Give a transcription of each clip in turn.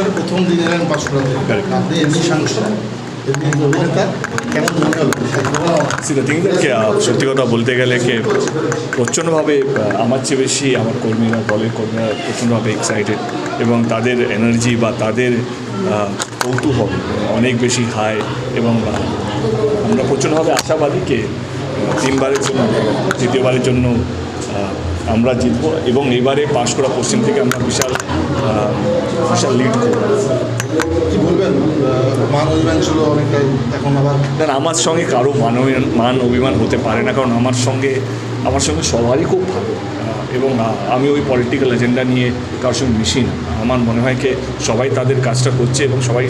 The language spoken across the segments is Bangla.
বছরের প্রথম দিন এলেন পাঁশকুড়াতে আপনি এমনি সাংসদ। এমনি অভিনেতা কেমন মনে হলো? সি দ্য থিং কে সত্যি কথা বলতে গেলে কে প্রচণ্ডভাবে আমার চেয়ে বেশি আমার কর্মীরা দলের কর্মীরা প্রচণ্ডভাবে এক্সাইটেড এবং তাদের এনার্জি বা তাদের কৌতূহল অনেক বেশি হাই এবং আমরা প্রচণ্ডভাবে আশাবাদী কে তিনবারের জন্য তৃতীয়বারের জন্য আমরা জিতবো এবং এবারে পাশ করা পশ্চিম থেকে আমরা বিশাল লিড করব। কি বলবেন? মান অভিমান ছিল অনেকটাই এখন আবার? না আমার সঙ্গে কারও মান মান অভিমান হতে পারে না কারণ আমার সঙ্গে আমার সঙ্গে সবারই খুব ভালো। এবং আমি ওই পলিটিক্যাল এজেন্ডা নিয়ে কারোর সঙ্গে মিশি না। আমার মনে হয় কি সবাই তাদের কাজটা করছে এবং সবাই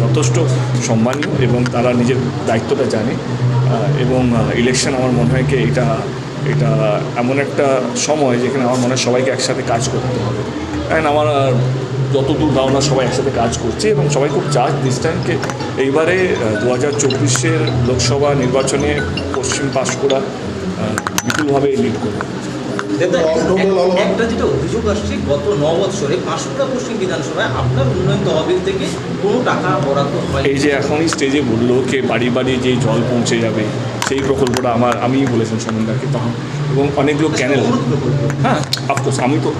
যথেষ্ট সম্মানীয় এবং তারা নিজের দায়িত্বটা জানে। এবং ইলেকশন আমার মনে হয় কি এটা এটা এমন একটা সময় যেখানে আমার মনে হয় সবাইকে একসাথে কাজ করতে হবে। কারণ আমার যতদূর ধারণা সবাই একসাথে কাজ করছে এবং সবাই খুব চার্জ দিস টাইমকে এইবারে দু হাজার চব্বিশের লোকসভা নির্বাচনে পশ্চিম পাঁশকুড়া বিপুলভাবে লিড করবে? একটা যেটা অভিযোগ আসছে গত ন বছরে পাঁশকুড়া পশ্চিম বিধানসভায় আপনার উন্নয়ন তহবিল থেকে কোনো টাকা বরাদ্দ হয় এই যে এখনই স্টেজে বলল কে বাড়ি বাড়ি যে জল পৌঁছে যাবে সেই প্রকল্পটা আমার আমিই বলেছেন সমন্দাকে তখন। এবং অনেকগুলো ক্যানেল হ্যাঁ অফকোর্স আমি তো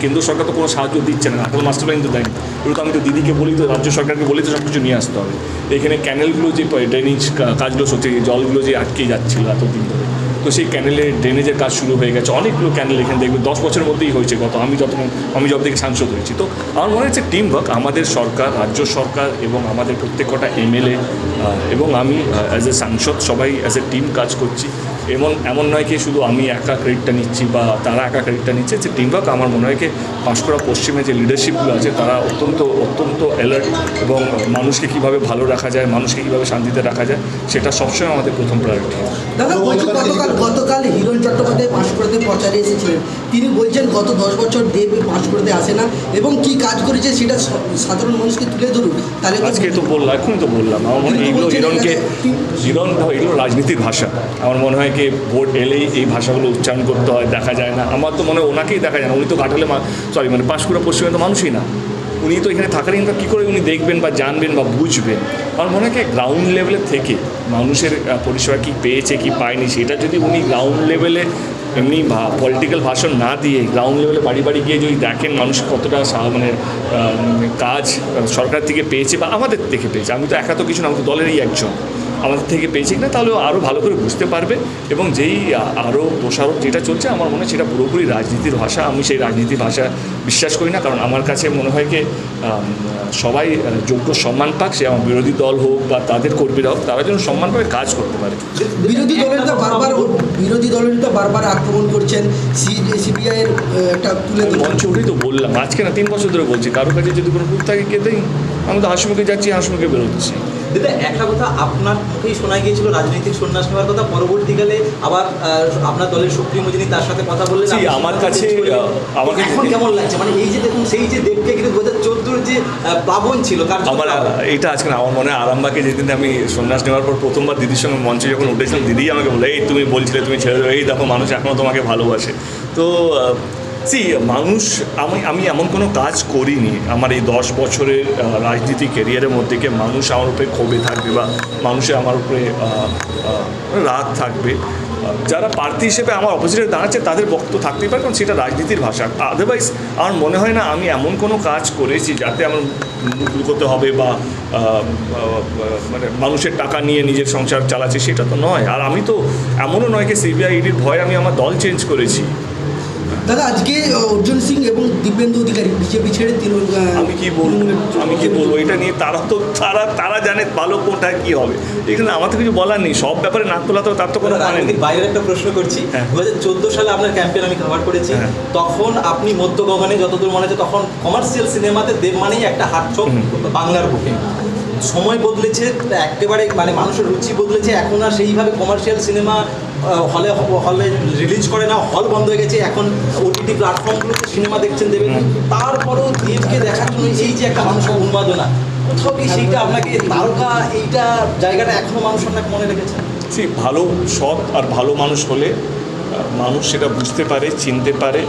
কেন্দ্র সরকার তো কোনো সাহায্য দিচ্ছে না এখন মাস্টার প্ল্যান তো দেয় এগুলো তো আমি তো দিদিকে বলি, তো রাজ্য সরকারকে বলি, তো সব কিছু নিয়ে আসতে হবে। এখানে ক্যানেলগুলো যে ড্রেনেজ কাজগুলো সত্যি জলগুলো যে আটকে যাচ্ছিল এতদিন ধরে, তো সেই ক্যানেলের ড্রেনেজের কাজ শুরু হয়ে গেছে। অনেকগুলো ক্যানেল এখানে দেখবে, দশ বছরের মধ্যেই হয়েছে গত। আমি যত আমি যত থেকে সাংসদ হয়েছি। তো আমার মনে হচ্ছে টিম ওয়ার্ক আমাদের সরকার, রাজ্য সরকার এবং আমাদের প্রত্যেকটা এমএলএ এবং আমি অ্যাজ এ সাংসদ সবাই অ্যাজ এ টিম কাজ করছি। এমন এমন নয় কি শুধু আমি একা ক্রেডিটটা নিচ্ছি বা তারা একা ক্রেডিটটা নিচ্ছে যে টিম ওয়ার্ক আমার মনে হয় কি পাঁশকুড়া পশ্চিমে যে লিডারশিপগুলো আছে তারা অত্যন্ত অত্যন্ত অ্যালার্ট এবং মানুষকে কীভাবে ভালো রাখা যায় মানুষকে কীভাবে শান্তিতে রাখা যায় সেটা সবসময় আমাদের প্রথম প্রায়োরিটি দাদা গতকাল গতকাল হিরণ চট্টোপাধ্যায় পাঁশকুড়াতে প্রচারে এসেছিলেন। তিনি বলছেন গত দশ বছর দেব পাঁশকুড়াতে আসে না এবং কি কাজ করেছে সেটা সাধারণ মানুষকে তুলে ধরুন। তাহলে আজকে তো বললাম এখনই তো বললাম। আমার মনে হয় এইগুলো হিরণকে হিরণ এগুলো রাজনীতির ভাষা। আমার মনে হয় কি ভোট এলেই এই ভাষাগুলো উচ্চারণ করতে হয়, দেখা যায় না। আমার তো মনে হয় ওনাকেই দেখা যায় না। উনি তো ঘাটালে সরি মানে পাঁশকুড়া পশ্চিমে তো মানুষই না। উনি তো এখানে থাকার ইনকাম কী করে উনি দেখবেন বা জানবেন বা বুঝবেন? আমার মনে হয় গ্রাউন্ড লেভেলে থেকে মানুষের পরিষেবা কী পেয়েছে, কি পায়নি, সেটা যদি উনি গ্রাউন্ড লেভেলে এমনি পলিটিক্যাল ভাষণ না দিয়ে গ্রাউন্ড লেভেলে বাড়ি বাড়ি গিয়ে যদি দেখেন মানুষ কতটা মানে কাজ সরকার থেকে পেয়েছে বা আমাদের থেকে পেয়েছে। আমি তো একা তো কিছু না, আমি তো দলেরই একজন। আমাদের থেকে পেয়েছে কিনা তাহলে আরও ভালো করে বুঝতে পারবে। এবং যেই আরও দোষারোপ যেটা চলছে আমার মনে হয় সেটা পুরোপুরি রাজনীতির ভাষা। আমি সেই রাজনীতির ভাষা বিশ্বাস করি না কারণ আমার কাছে মনে হয় কি সবাই যোগ্য সম্মান পাক সে আমার বিরোধী দল হোক বা তাদের কর্মীরা হোক তারা যেন সম্মান পাবে কাজ করতে পারে। বিরোধী দলের তো বারবার বিরোধী দলের তো বারবার আক্রমণ করছেন সিবিআই এর একটা তুলে মঞ্চে উঠেই তো বললাম আজকে না তিন বছর ধরে বলছি কারও কাছে যদি কোনো প্রুফ থাকে কে দেই আমি তো হাসিমুখে যাচ্ছি হাসিমুখে বেরোচ্ছি। দিদা একটা কথা আপনার মুখেই শোনা গিয়েছিল রাজনৈতিক সন্ন্যাস নেওয়ার কথা। পরবর্তীকালে আবার আপনার দলের সুপ্রিমো যিনি তার সাথে কথা বললেন আমার কাছে, আমাকে- এখন কেমন লাগছে? মানে এই যে দেখুন সেই যে দেবকে কিন্তু দু হাজার চোদ্দোর যে প্লাবন ছিল আমার এটা আজকে না আমার মনে হয় আরামবাগে যেদিন আমি সন্ন্যাস নেওয়ার পর প্রথমবার দিদির সঙ্গে মঞ্চে যখন উঠেছিলাম দিদি আমাকে বলে এই তুমি বলছিলে তুমি ছেড়ে দেবে। এই দেখো মানুষ এখনও তোমাকে ভালোবাসে। তো সি মানুষ, আমি আমি এমন কোনো কাজ করিনি। আমার এই দশ বছরের রাজনীতি ক্যারিয়ারের মধ্যে গিয়ে মানুষ আমার উপরে ক্ষোভে থাকবে বা মানুষের আমার উপরে রাগ থাকবে। যারা প্রার্থী হিসেবে আমার অপোজিটে দাঁড়াচ্ছে, তাদের বক্তব্য থাকতেই পারে, কারণ সেটা রাজনীতির ভাষা। আদারওয়াইজ আমার মনে হয় না আমি এমন কোনো কাজ করেছি যাতে আমার মুখ লুকোতে হবে বা মানে মানুষের টাকা নিয়ে নিজের সংসার চালাচ্ছি, সেটা তো নয়। আর আমি তো এমনও নয় কি সিবিআই ইডির ভয়ে আমি আমার দল চেঞ্জ করেছি। দাদা আজকে অর্জুন সিং এবং দিব্যেন্দু অধিকারী বিজেপি ছেড়ে তৃণমূল আমি কি বলব? আমি কি বলব? এটা নিয়ে তারা তো তারা তারা জানে ভালো কোনটা কি হবে। এখানে আমার তো কিছু বলার নেই। সব ব্যাপারে নাক তোলা তো তার তো কোনো মানে নেই। বাইরের একটা প্রশ্ন করছি। হ্যাঁ। দু হাজার চোদ্দ সালে আপনার ক্যাম্পেন আমি কভার করেছি। হ্যাঁ। তখন আপনি মধ্য গগনে যতদূর মনে আছে তখন কমার্শিয়াল সিনেমাতে দেব মানেই একটা হাটছক বাংলার বুকে। সময় বদলেছে একেবারে মানে মানুষের রুচি বদলেছে এখন আর সেইভাবে কমার্শিয়াল সিনেমা হলে হলে রিলিজ করে না হল বন্ধ হয়ে গেছে এখন ওটিটি প্ল্যাটফর্মগুলোতে সিনেমা দেখছেন দেবেন। তারপরেও দেবকে দেখার জন্য এই যে একটা মানুষের উন্মাদনা কোথাও কি সেইটা আপনাকে তারকা এইটা জায়গাটা এখনও মানুষ আপনাকে মনে রেখেছে? সে ভালো সৎ আর ভালো মানুষ হলে মানুষ সেটা বুঝতে পারে চিনতে পারে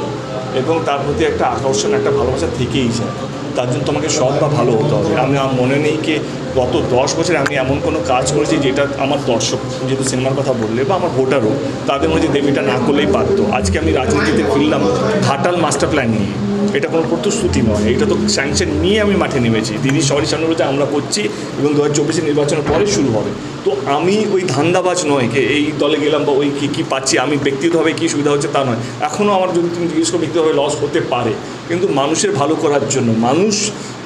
এবং তার প্রতি একটা আকর্ষণ একটা ভালোবাসা থেকেই যায়। তার জন্য তোমাকে সৎ বা ভালো হতে হবে। আমি আমার মনে নেই কি গত দশ বছরে আমি এমন কোনো কাজ করেছি যেটা আমার দর্শক যেহেতু সিনেমার কথা বললে বা আমার ভোটারও, তাদের মধ্যে দেবীটা না করলেই পারতো আজকে আমি রাজনীতিতে ফিরলাম, ঘাটাল মাস্টার প্ল্যান নিয়ে। এটা কোনো প্রতিশ্রুতি নয়। এটা তো স্যাংশন নিয়ে আমি মাঠে নেমেছি। দিদি সবারই সামনে বলছে আমরা করছি এবং দু হাজার চব্বিশে নির্বাচনের পরে শুরু হবে। তো আমি ওই ধান্দাবাজ নয় যে এই দলে গেলাম বা ওই কী কী পাচ্ছি আমি ব্যক্তিগতভাবে কী সুবিধা হচ্ছে তা নয়। এখনও আমার যদি তুমি জিজ্ঞেস করো ব্যক্তিগতভাবে লস হতে পারে। কিন্তু মানুষের ভালো করার জন্য মানুষ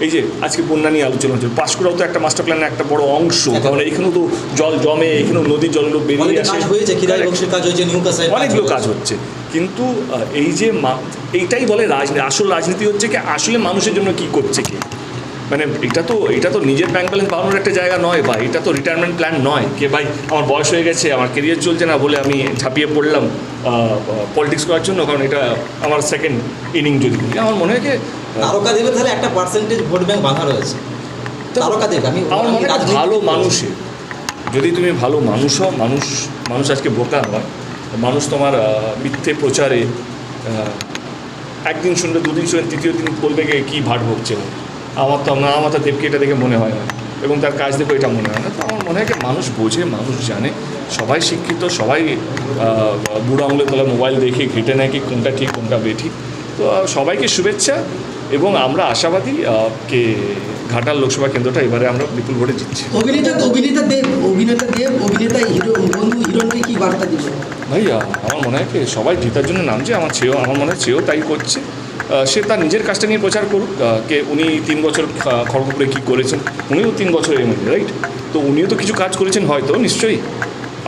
এই যে আজকে বন্যা নিয়ে আলোচনা হচ্ছে পাঁশকুড়াও তো একটা মাস্টার প্ল্যানের একটা বড় অংশ। কারণ এখানেও তো জল জমে এখানেও নদীর জলগুলো বেরিয়ে আসে। অনেকগুলো কাজ হচ্ছে। কিন্তু এই যে মা- এইটাই বলে রাজনীতি আসল রাজনীতি হচ্ছে কি আসলে মানুষের জন্য কি করছে কি? মানে এটা তো এটা তো নিজের ব্যাংক ব্যালেন্স বাড়ানোর একটা জায়গা নয় ভাই এটা তো রিটায়ারমেন্ট প্ল্যান নয় কে ভাই আমার বয়স হয়ে গেছে আমার কেরিয়ার চলছে না বলে আমি ঝাঁপিয়ে পড়লাম পলিটিক্স করার জন্য কারণ এটা আমার সেকেন্ড ইনিং যদি আমার মনে হয় যে তারকা দেবের তাহলে একটা পার্সেন্টেজ ভোট ব্যাংক বাঁধা রয়েছে। তারকা দেব আমি আমার মনে হয় ভালো। মানুষের যদি তুমি ভালো মানুষ হও মানুষ মানুষ আজকে বোকা হয় মানুষ তোমার মিথ্যে প্রচারে একদিন শুনলে দুদিন শুনে তৃতীয় দিন বলবে যে কী ভাট ভুগছে। আমার তো না, আমার দেবকে এটা দেখে মনে হয় না। এবং তার কাজ দেখে এটা মনে হয় না। তো আমার মনে হয় মানুষ বোঝে, মানুষ জানে, সবাই শিক্ষিত, সবাই বুড়ো আঙুলের তলায় মোবাইল দেখে ঘেটে নেয় কি কোনটা ঠিক, কোনটা বেঠিক। তো সবাইকে শুভেচ্ছা এবং আমরা আশাবাদী কে ঘাটাল লোকসভা কেন্দ্রটা এবারে আমরা বিপুল ভোটে জিতছি। অভিনেতা অভিনেতা দেব অভিনেতা দেব, অভিনেতা হিরো বন্ধু হিরণকে কি বার্তা ভাইয়া আমার মনে হয় সবাই জিতার জন্য নামছে, আমার চেয়েও, আমার মনে হয় চেয়েও তাই করছে। সে তার নিজের কাজটা নিয়ে প্রচার করুক কে উনি তিন বছর খড়গপুরে কী করেছেন, উনিও তিন বছর এমএলএ, রাইট? তো উনিও তো কিছু কাজ করেছেন হয়তো, নিশ্চয়ই।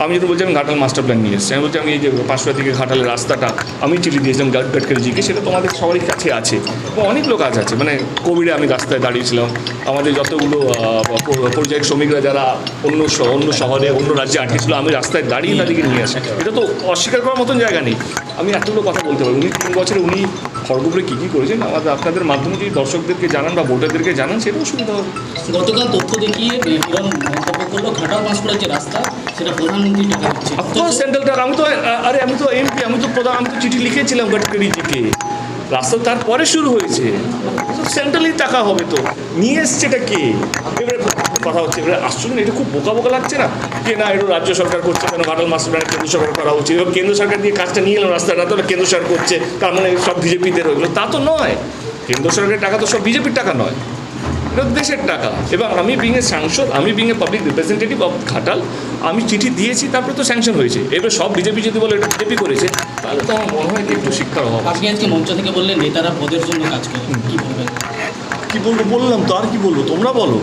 আমি যেটা বলছি আমি ঘাটাল মাস্টার প্ল্যান নিয়ে এসেছি। আমি বলছি আমি এই যে পাঁচশো থেকে ঘাটালের রাস্তাটা আমি চিঠি দিয়েছিলাম গাড- গডকারিজিকে সেটা তোমাদের সবারই কাছে আছে। এবং লোক কাজ আছে। মানে কোভিডে আমি রাস্তায় দাঁড়িয়েছিলাম। আমাদের যতগুলো আহ, প- শ্রমিকরা যারা অন্য অন্য শহরে অন্য রাজ্যে আটকে ছিল আমি রাস্তায় দাঁড়িয়ে তাদেরকে নিয়ে আসি। এটা তো অস্বীকার করার মতন জায়গা নেই। আমি এতগুলো কথা বলতে পারি। উনি তিন বছরে উনি খড়গপুরে কী কী করেছেন? আমাদের আপনাদের মাধ্যমে যদি দর্শকদেরকে জানান বা ভোটারদেরকে জানান সেটাও সুবিধা হবে। গতকাল তথ্য দেখিয়ে মন্তব্য করল ঘাটাল পাঁশকুড়ার যে রাস্তা সেটা আমি তো আরে আমি তো আমি তো প্রধান চিঠি লিখেছিলাম রাস্তা তারপরে শুরু হয়েছে। সেন্ট্রালি টাকা হবে তো। নিয়ে এসছে এটা কে? এবারে কথা হচ্ছে এবারে আশ্চর্য না, এটা খুব বোকা বোকা লাগছে না? কে না এটা রাজ্য সরকার করছে কেন? ঘাটাল মাস্টার প্ল্যান কেন্দ্র সরকার করা উচিত। এবং কেন্দ্র সরকার দিয়ে কাজটা নিয়ে এলাম রাস্তাটা তো কেন্দ্র সরকার করছে তার মানে সব বিজেপিদের হয়ে তা তো নয়। কেন্দ্র সরকারের টাকা তো সব বিজেপির টাকা নয়। এটা দেশের টাকা। এবং আমি বিং এ সাংসদ আমি being a public representative of Ghatal আমি চিঠি দিয়েছি তারপরে তো স্যাংশন হয়েছে। এবার সব বিজেপি যদি বলে এটা বিজেপি করেছে তাহলে তো আমার মনে হয় কি একটু শিক্ষার অভাব। আপনি আজকে মঞ্চ থেকে বললেন নেতারা পদের জন্য কাজ করে। কি বলবেন? কি বলব? বললাম তো আর কি বলব? তোমরা বলো।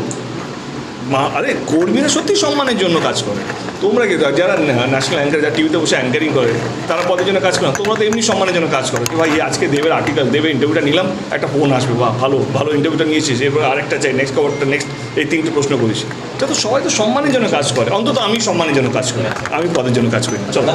আরে কর্মীরা সত্যি সম্মানের জন্য কাজ করে। তোমরা কি যারা ন্যাশনাল অ্যাঙ্কার যারা টিভিতে বসে অ্যাঙ্কারিং করে তারা পদের জন্য কাজ করে তোমরা তো এমনি সম্মানের জন্য কাজ করো। কি ভাই আজকে দেবের আর্টিকেল দেবে ইন্টারভিউটা নিলাম একটা ফোন আসবে বা ভালো ভালো ইন্টারভিউটা নিয়েছিস। এরপর আরেকটা চাই নেক্সট খবরটা নেক্সট এই তিনটে প্রশ্ন করিস। এটা তো সবাই তো সম্মানের জন্য কাজ করে। অন্তত আমি সম্মানের জন্য কাজ করি। আমি পদের জন্য কাজ করি চলো।